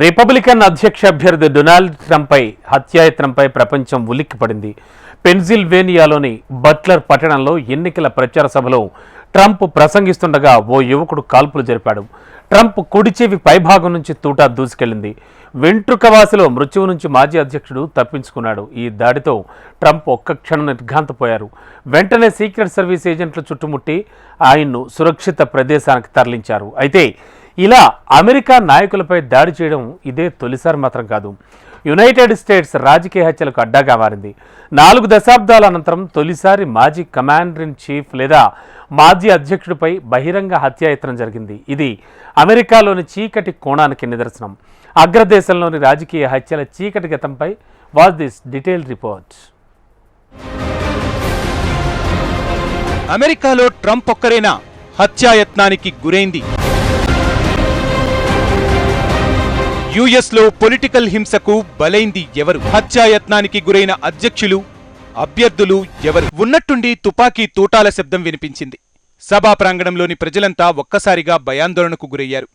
Republican అధ్యక్ష అభ్యర్థి Donald ట్రంప్పై హత్యాయత్నంపై ప్రపంచం ఉలిక్కిపడింది. పెన్సిల్వేనియాలోని బట్లర్ పట్టణంలో ఎన్నికల ప్రచార సభలో ట్రంప్ ప్రసంగిస్తుండగా ఓ యువకుడు కాల్పులు జరిపాడు. ట్రంప్ కుడి చెవి పైభాగం నుంచి తూటా దూసుకెళ్ళింది వెంట్రుకవాసిలో మృత్యువు నుంచి మాజీ అధ్యక్షుడు తప్పించుకున్నాడు. ఈ దాడితో ట్రంప్ ఒక్క క్షణం నిర్ఘాంతపోయారు. వెంటనే సీక్రెట్ సర్వీస్ ఏజెంట్లు చుట్టుముట్టి ఆయన్ను సురక్షిత ప్రదేశానికి తరలించారు. అయితే ఇలా అమెరికా నాయకులపై దాడి చేయడం ఇదే తొలిసారి మాత్రం కాదు. యునైటెడ్ స్టేట్స్ రాజకీయ హత్యలకు అడ్డాగా మారింది. నాలుగు దశాబ్దాల అనంతరం తొలిసారి మాజీ కమాండర్ ఇన్ చీఫ్ లేదా మాజీ అధ్యక్షుడిపై బహిరంగ హత్యాయత్నం జరిగింది. ఇది అమెరికాలోని చీకటి కోణానికి నిదర్శనం. అగ్రదేశంలోని రాజకీయ హత్యల చీకటి గతంపై వాజ్ దిస్ డీటెయిల్ రిపోర్ట్. అమెరికాలో ట్రంప్ ఒక్కరేనా హత్యాయత్నానికి గురైంది? యుఎస్లో పొలిటికల్ హింసకు బలైంది ఎవరు? హత్యాయత్నానికి గురైన అధ్యక్షులు అభ్యర్థులు ఎవరు? ఉన్నట్టుండి తుపాకీ తూటాల శబ్దం వినిపించింది. సభా ప్రాంగణంలోని ప్రజలంతా ఒక్కసారిగా భయాందోళనకు గురయ్యారు.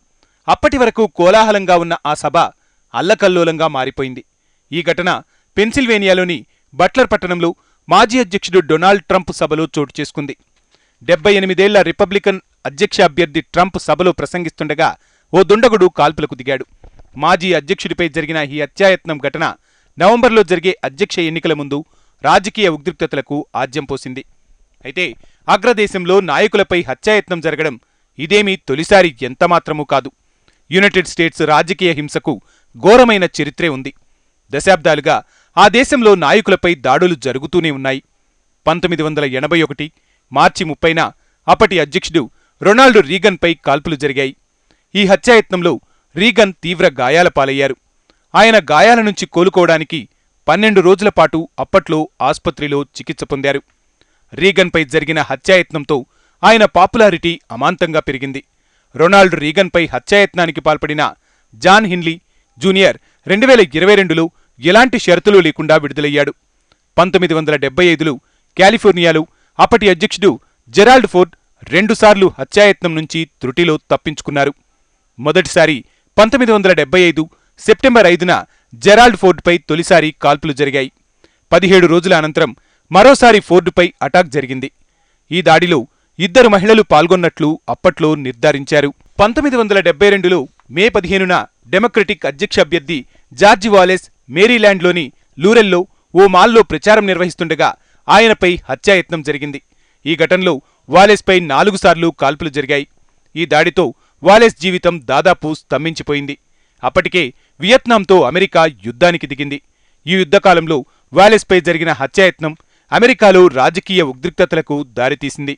అప్పటి వరకు కోలాహలంగా ఉన్న ఆ సభ అల్లకల్లోలంగా మారిపోయింది. ఈ ఘటన పెన్సిల్వేనియాలోని బట్లర్ పట్టణంలో మాజీ అధ్యక్షుడు డొనాల్డ్ ట్రంప్ సభలో చోటు చేసుకుంది. డెబ్బై ఎనిమిదేళ్ళ రిపబ్లికన్ అధ్యక్ష అభ్యర్థి ట్రంప్ సభలో ప్రసంగిస్తుండగా ఓ దుండగుడు కాల్పులకు దిగాడు. మాజీ అధ్యక్షుడిపై జరిగిన ఈ హత్యాయత్నం ఘటన నవంబర్లో జరిగే అధ్యక్ష ఎన్నికల ముందు రాజకీయ ఉద్రిక్తతలకు ఆజ్యం పోసింది. అయితే అగ్రదేశంలో నాయకులపై హత్యాయత్నం జరగడం ఇదేమీ తొలిసారి ఎంతమాత్రమూ కాదు. యునైటెడ్ స్టేట్స్ రాజకీయ హింసకు ఘోరమైన చరిత్రే ఉంది. దశాబ్దాలుగా ఆ దేశంలో నాయకులపై దాడులు జరుగుతూనే ఉన్నాయి. పంతొమ్మిది వందల ఎనభై ఒకటి మార్చి ముప్పైన అప్పటి అధ్యక్షుడు రొనాల్డ్ రీగన్పై కాల్పులు జరిగాయి. ఈ హత్యాయత్నంలో రీగన్ తీవ్ర గాయాల పాలయ్యారు. ఆయన గాయాల నుంచి కోలుకోవడానికి పన్నెండు రోజుల పాటు అప్పట్లో ఆస్పత్రిలో చికిత్స పొందారు. రీగన్పై జరిగిన హత్యాయత్నంతో ఆయన పాపులారిటీ అమాంతంగా పెరిగింది. రొనాల్డ్ రీగన్పై హత్యాయత్నానికి పాల్పడిన జాన్ హిన్లీ జూనియర్ రెండు వేల ఇరవై రెండులో ఎలాంటి షరతులు లేకుండా విడుదలయ్యాడు. పంతొమ్మిది వందల డెబ్బై ఐదులో కాలిఫోర్నియాలో అప్పటి అధ్యక్షుడు జెరాల్డ్ ఫోర్డ్ రెండుసార్లు హత్యాయత్నం నుంచి త్రుటిలో తప్పించుకున్నారు. మొదటిసారి పంతొమ్మిది వందల డెబ్బై ఐదు సెప్టెంబర్ ఐదున జెరాల్డ్ ఫోర్డ్పై తొలిసారి కాల్పులు జరిగాయి. పదిహేడు రోజుల అనంతరం మరోసారి ఫోర్డుపై అటాక్ జరిగింది. ఈ దాడిలో ఇద్దరు మహిళలు పాల్గొన్నట్లు అప్పట్లో నిర్ధారించారు. పంతొమ్మిది వందల డెబ్బై రెండులో మే పదిహేనున డెమోక్రటిక్ అధ్యక్ష అభ్యర్థి జార్జి వాలెస్ మేరీల్యాండ్లోని లూరెల్లో ఓ మాల్లో ప్రచారం నిర్వహిస్తుండగా ఆయనపై హత్యాయత్నం జరిగింది. ఈ ఘటనలో వాలెస్పై నాలుగుసార్లు కాల్పులు జరిగాయి. ఈ దాడితో వాలెస్ జీవితం దాదాపు స్తంభించిపోయింది. అప్పటికే వియత్నాంతో అమెరికా యుద్ధానికి దిగింది. ఈ యుద్ధకాలంలో వాలెస్పై జరిగిన హత్యాయత్నం అమెరికాలో రాజకీయ ఉద్రిక్తతలకు దారితీసింది.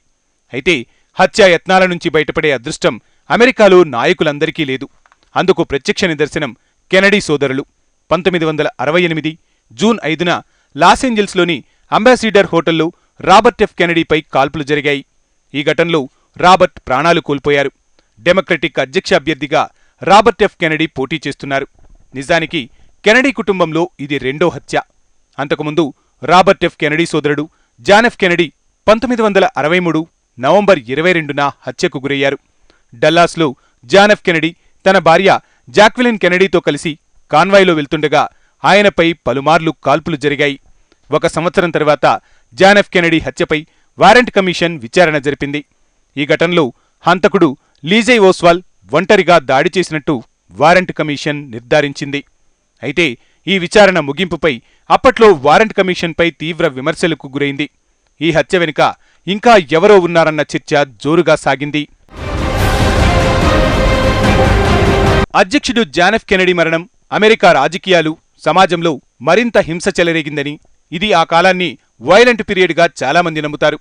అయితే హత్యాయత్నాల నుంచి బయటపడే అదృష్టం అమెరికాలో నాయకులందరికీ లేదు. అందుకు ప్రత్యక్ష నిదర్శనం కెనడీ సోదరులు. పంతొమ్మిది వందల అరవై ఎనిమిది జూన్ ఐదున లాసెంజల్స్లోని అంబాసిడర్ హోటల్లో రాబర్ట్ ఎఫ్ కెనడీపై కాల్పులు జరిగాయి. ఈ ఘటనలో రాబర్ట్ ప్రాణాలు కోల్పోయారు. డెమోక్రటిక్ అధ్యక్ష అభ్యర్థిగా రాబర్ట్ ఎఫ్ కెనడీ పోటీ చేస్తున్నారు. నిజానికి కెనడీ కుటుంబంలో ఇది రెండో హత్య. అంతకుముందు రాబర్ట్ ఎఫ్ కెనడీ సోదరుడు జాన్ ఎఫ్ కెనడీ పంతొమ్మిది వందల అరవై మూడు నవంబర్ ఇరవై రెండున హత్యకు గురయ్యారు. డల్లాస్లో జాన్ ఎఫ్ కెనడీ తన భార్య జాక్విలిన్ కెనడీతో కలిసి కాన్వాయ్లో వెళ్తుండగా ఆయనపై పలుమార్లు కాల్పులు జరిగాయి. ఒక సంవత్సరం తర్వాత జాన్ ఎఫ్ కెనడీ హత్యపై వారెంట్ కమిషన్ విచారణ జరిపింది. ఈ ఘటనలో హంతకుడు లీజై ఓస్వాల్ ఒంటరిగా దాడి చేసినట్టు వారెంట్ కమిషన్ నిర్ధారించింది. అయితే ఈ విచారణ ముగింపుపై అప్పట్లో వారెంట్ కమిషన్పై తీవ్ర విమర్శలకు గురైంది. ఈ హత్య వెనుక ఇంకా ఎవరో ఉన్నారన్న చర్చ జోరుగా సాగింది. అధ్యక్షుడు జానఫ్ కెనడీ మరణం అమెరికా రాజకీయాలు సమాజంలో మరింత హింస చెలరేగిందని ఇది ఆ కాలాన్ని వైలెంట్ పీరియడ్గా చాలామంది నమ్ముతారు.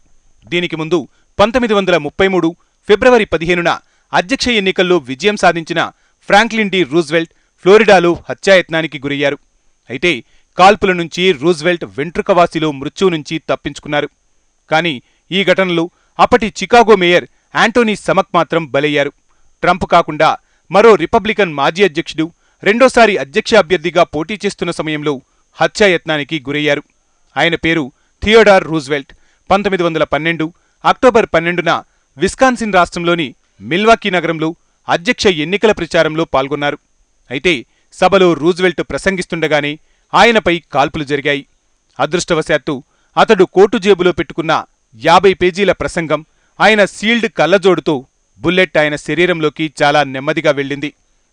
దీనికి ముందు పంతొమ్మిది వందల ముప్పై మూడు ఫిబ్రవరి పదిహేనున అధ్యక్ష ఎన్నికల్లో విజయం సాధించిన ఫ్రాంక్లిన్ డి రూజ్వెల్ట్ ఫ్లోరిడాలో హత్యాయత్నానికి గురయ్యారు. అయితే కాల్పుల నుంచి రూజ్వెల్ట్ వెంట్రుకవాసిలో మృత్యువు నుంచి తప్పించుకున్నారు. కానీ ఈ ఘటనలో అప్పటి చికాగో మేయర్ యాంటోనీ సమక్ మాత్రం బలయ్యారు. ట్రంప్ కాకుండా మరో రిపబ్లికన్ మాజీ అధ్యక్షుడు రెండోసారి అధ్యక్ష అభ్యర్థిగా పోటీ చేస్తున్న సమయంలో హత్యాయత్నానికి గురయ్యారు. ఆయన పేరు థియోడార్ రూజ్వెల్ట్. పంతొమ్మిది వందల పన్నెండు అక్టోబర్ పన్నెండున విస్కాన్సిన్ రాష్ట్రంలోని మిల్వాకీ నగరంలో అధ్యక్ష ఎన్నికల ప్రచారంలో పాల్గొన్నారు. అయితే సభలో రూజ్వెల్ట్ ప్రసంగిస్తుండగానే ఆయనపై కాల్పులు జరిగాయి. అదృష్టవశాత్తు అతడు కోటు జేబులో పెట్టుకున్న యాభై పేజీల ప్రసంగం ఆయన సీల్డ్ కళ్ళజోడుతో బుల్లెట్ ఆయన శరీరంలోకి చాలా నెమ్మదిగా వెళ్ళింది.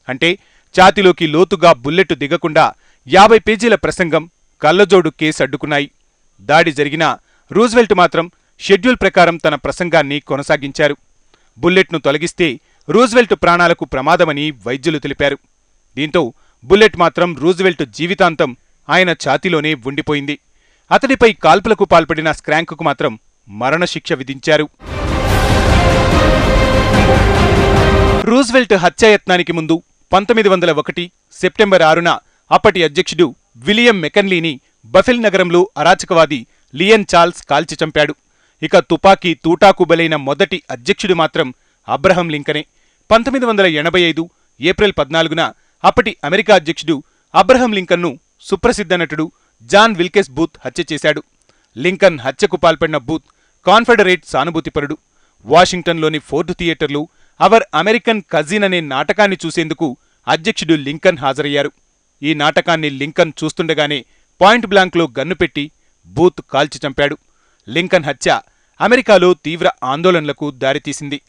అంటే ఛాతిలోకి లోతుగా బుల్లెట్ దిగకుండా యాభై పేజీల ప్రసంగం కళ్ళజోడు కేసు అడ్డుకున్నాయి. దాడి జరిగినా రూజ్వెల్ట్ మాత్రం షెడ్యూల్ ప్రకారం తన ప్రసంగాన్ని కొనసాగించారు. బుల్లెట్ను తొలగిస్తే రూజ్వెల్ట్ ప్రాణాలకు ప్రమాదమని వైద్యులు తెలిపారు. దీంతో బుల్లెట్ మాత్రం రూజ్వెల్ట్ జీవితాంతం ఆయన ఛాతీలోనే ఉండిపోయింది. అతడిపై కాల్పులకు పాల్పడిన స్క్రాంకుకు మాత్రం మరణశిక్ష విధించారు. రూజ్వెల్ట్ హత్యాయత్నానికి ముందు పంతొమ్మిది వందల ఒకటి సెప్టెంబర్ ఆరున అప్పటి అధ్యక్షుడు విలియం మెకన్లీని బఫెల్ నగరంలో అరాచకవాది లియన్ చార్ల్స్ కాల్చి చంపాడు. ఇక తుపాకీ తూటాకు బలైన మొదటి అధ్యక్షుడు మాత్రం అబ్రహం లింకనే. పంతొమ్మిది వందల ఎనభై ఐదు ఏప్రిల్ పద్నాలుగున అప్పటి అమెరికా అధ్యక్షుడు అబ్రహం లింకన్ను సుప్రసిద్ధ నటుడు జాన్ విల్కెస్ బూత్ హత్య చేశాడు. లింకన్ హత్యకు పాల్పడిన బూత్ కాన్ఫెడరేట్ సానుభూతిపరుడు. వాషింగ్టన్లోని ఫోర్డ్ థియేటర్లో అవర్ అమెరికన్ కజిన్ అనే నాటకాన్ని చూసేందుకు అధ్యక్షుడు లింకన్ హాజరయ్యారు. ఈ నాటకాన్ని లింకన్ చూస్తుండగానే పాయింట్ బ్లాంక్లో గన్ను పెట్టి బూత్ కాల్చి చంపాడు. లింకన్ హత్య అమెరికాలో తీవ్ర ఆందోళనలకు దారితీసింది.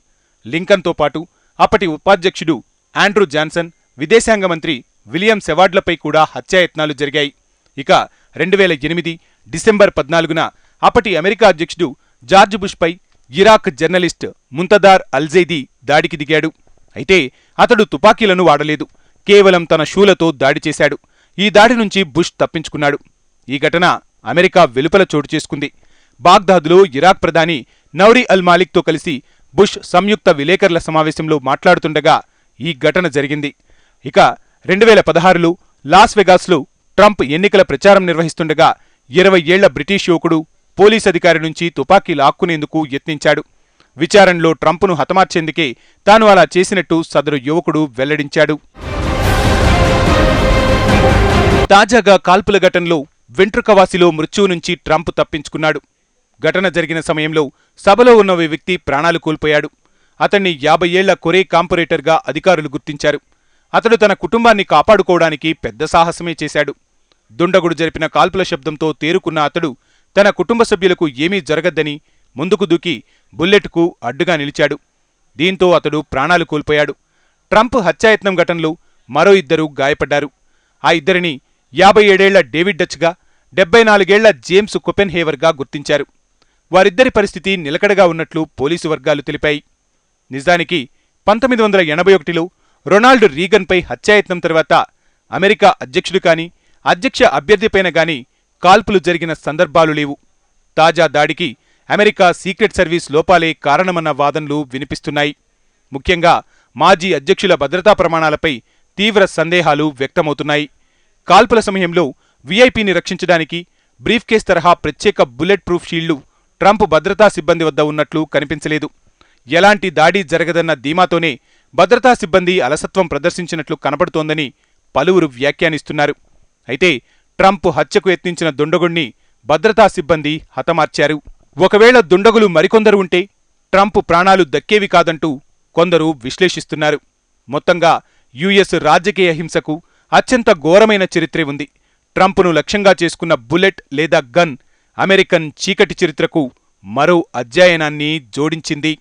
లింకన్తో పాటు అప్పటి ఉపాధ్యక్షుడు ఆండ్రూ జాన్సన్ విదేశాంగ మంత్రి విలియం సెవార్డ్లపై కూడా హత్యాయత్నాలు జరిగాయి. ఇక రెండు వేల ఎనిమిది డిసెంబర్ పద్నాలుగున అప్పటి అమెరికా అధ్యక్షుడు George బుష్పై Iraq journalist Muntadhar al Zaidi దాడికి దిగాడు. అయితే అతడు తుపాకీలను వాడలేదు కేవలం తన షూలతో దాడి చేశాడు. ఈ దాడి నుంచి బుష్ తప్పించుకున్నాడు. ఈ ఘటన అమెరికా వెలుపల చోటు చేసుకుంది. బాగ్దాద్లో ఇరాక్ ప్రధాని నౌరీ అల్ మాలిక్తో కలిసి బుష్ సంయుక్త విలేకరుల సమావేశంలో మాట్లాడుతుండగా ఈ ఘటన జరిగింది. ఇక రెండు వేల పదహారులో లాస్ వెగాస్లో ట్రంప్ ఎన్నికల ప్రచారం నిర్వహిస్తుండగా ఇరవై ఏళ్ళ బ్రిటిష్ యువకుడు పోలీస్ అధికారి నుంచి తుపాకీ లాక్కునేందుకు యత్నించాడు. విచారణలో ట్రంప్ను హతమార్చేందుకే తాను అలా చేసినట్టు సదరు యువకుడు వెల్లడించాడు. తాజాగా కాల్పుల ఘటనలో వెంట్రుకవాసిలో మృత్యువు నుంచి ట్రంప్ తప్పించుకున్నాడు. ఘటన జరిగిన సమయంలో సభలో ఉన్న ఓ వ్యక్తి ప్రాణాలు కోల్పోయాడు. అతన్ని యాభై ఏళ్ళ కొరే కాంపొరేటర్గా అధికారులు గుర్తించారు. అతడు తన కుటుంబాన్ని కాపాడుకోవడానికి పెద్ద సాహసమే చేశాడు. దుండగుడు జరిపిన కాల్పుల శబ్దంతో తేరుకున్న అతడు తన కుటుంబ సభ్యులకు ఏమీ జరగద్దని ముందుకు దూకి బుల్లెట్కు అడ్డుగా నిలిచాడు. దీంతో అతడు ప్రాణాలు కోల్పోయాడు. ట్రంప్ హత్యాయత్నం ఘటనలో మరో ఇద్దరు గాయపడ్డారు. ఆ ఇద్దరిని యాభై ఏడేళ్ళ డేవిడ్ డచ్గా డెబ్బై నాలుగేళ్ళ జేమ్స్ కొపెన్హేవర్గా గుర్తించారు. వారిద్దరి పరిస్థితి నిలకడగా ఉన్నట్లు పోలీసు వర్గాలు తెలిపాయి. నిజానికి పంతొమ్మిది వందల ఎనభై ఒకటిలో రొనాల్డ్ రీగన్పై హత్యాయత్నం తర్వాత అమెరికా అధ్యక్షుడు కాని అధ్యక్ష అభ్యర్థిపైన గాని కాల్పులు జరిగిన సందర్భాలు లేవు. తాజా దాడికి అమెరికా సీక్రెట్ సర్వీస్ లోపాలే కారణమన్న వాదనలు వినిపిస్తున్నాయి. ముఖ్యంగా మాజీ అధ్యక్షుల భద్రతా ప్రమాణాలపై తీవ్ర సందేహాలు వ్యక్తమవుతున్నాయి. కాల్పుల సమయంలో వీఐపీని రక్షించడానికి బ్రీఫ్ కేస్ తరహా ప్రత్యేక బుల్లెట్ ప్రూఫ్ షీల్డ్లు ట్రంప్ భద్రతా సిబ్బంది వద్ద ఉన్నట్లు కనిపించలేదు. ఎలాంటి దాడి జరగదన్న ధీమాతోనే భద్రతా సిబ్బంది అలసత్వం ప్రదర్శించినట్లు కనబడుతోందని పలువురు వ్యాఖ్యానిస్తున్నారు. అయితే ట్రంప్ హత్యకు యత్నించిన దుండగుణ్ణి భద్రతా సిబ్బంది హతమార్చారు. ఒకవేళ దుండగులు మరికొందరు ఉంటే ట్రంప్ ప్రాణాలు దక్కేవి కాదంటూ కొందరు విశ్లేషిస్తున్నారు. మొత్తంగా యుఎస్ రాజకీయ హింసకు అత్యంత ఘోరమైన చరిత్రే ఉంది. ట్రంప్ను లక్ష్యంగా చేసుకున్న బుల్లెట్ లేదా గన్ అమెరికన్ చీకటి చరిత్రకు మరో అధ్యయనాన్ని జోడించింది.